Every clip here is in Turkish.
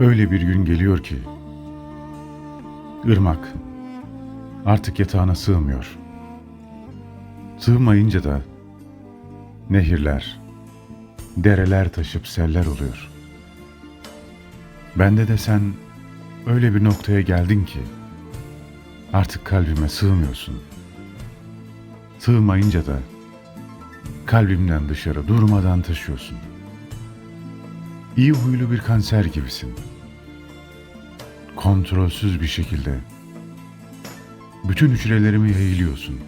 Öyle bir gün geliyor ki ırmak artık yatağına sığmıyor. Sığmayınca da nehirler, dereler taşıp seller oluyor. Bende de sen öyle bir noktaya geldin ki artık kalbime sığmıyorsun. Sığmayınca da kalbimden dışarı durmadan taşıyorsun. İyi huylu bir kanser gibisin. Kontrolsüz bir şekilde bütün hücrelerimi yayılıyorsun.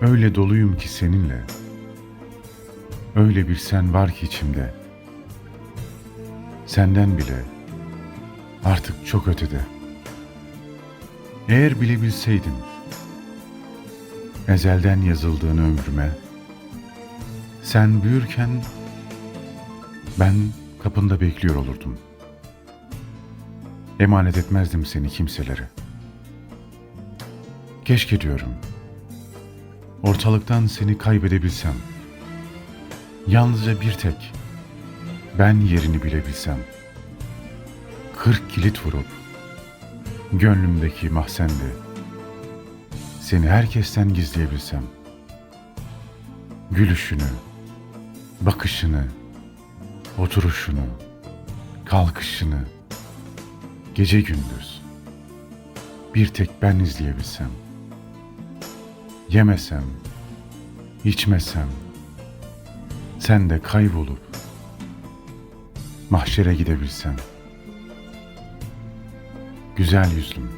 Öyle doluyum ki seninle. Öyle bir sen var ki içimde. Senden bile artık çok ötede. Eğer bilebilseydim ezelden yazıldığını ömrüme sen büyürken ben kapında bekliyor olurdum. Emanet etmezdim seni kimselere. Keşke diyorum. Ortalıktan seni kaybedebilsem. Yalnızca bir tek ben yerini bilebilsem. Kırk kilit vurup gönlümdeki mahzende seni herkesten gizleyebilsem. Gülüşünü, bakışını, oturuşunu, kalkışını, gece gündüz bir tek ben izleyebilsem. Yemesem, içmesem, sen de kaybolup mahşere gidebilsem. Güzel yüzlüm.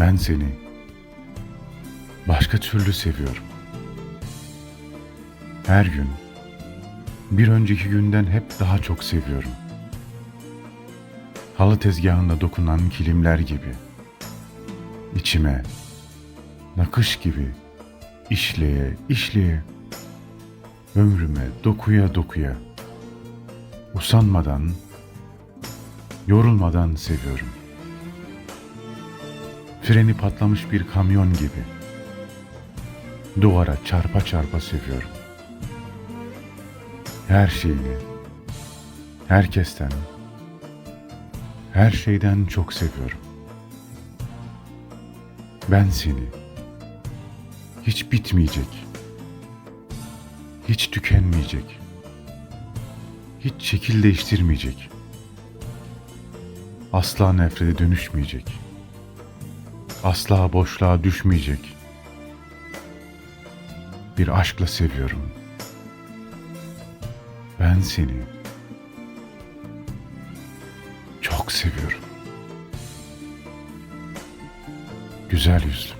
Ben seni başka türlü seviyorum. Her gün bir önceki günden hep daha çok seviyorum. Halı tezgahında dokunan kilimler gibi. içime nakış gibi işleye işleye ömrüme dokuya dokuya usanmadan yorulmadan seviyorum. Freni patlamış bir kamyon gibi duvara çarpa çarpa seviyorum. Her şeyini, herkesten, her şeyden çok seviyorum. Ben seni hiç bitmeyecek, hiç tükenmeyecek, hiç şekil değiştirmeyecek, asla nefrete dönüşmeyecek, asla boşluğa düşmeyecek bir aşkla seviyorum. Ben seni çok seviyorum. Güzel yüzlüm.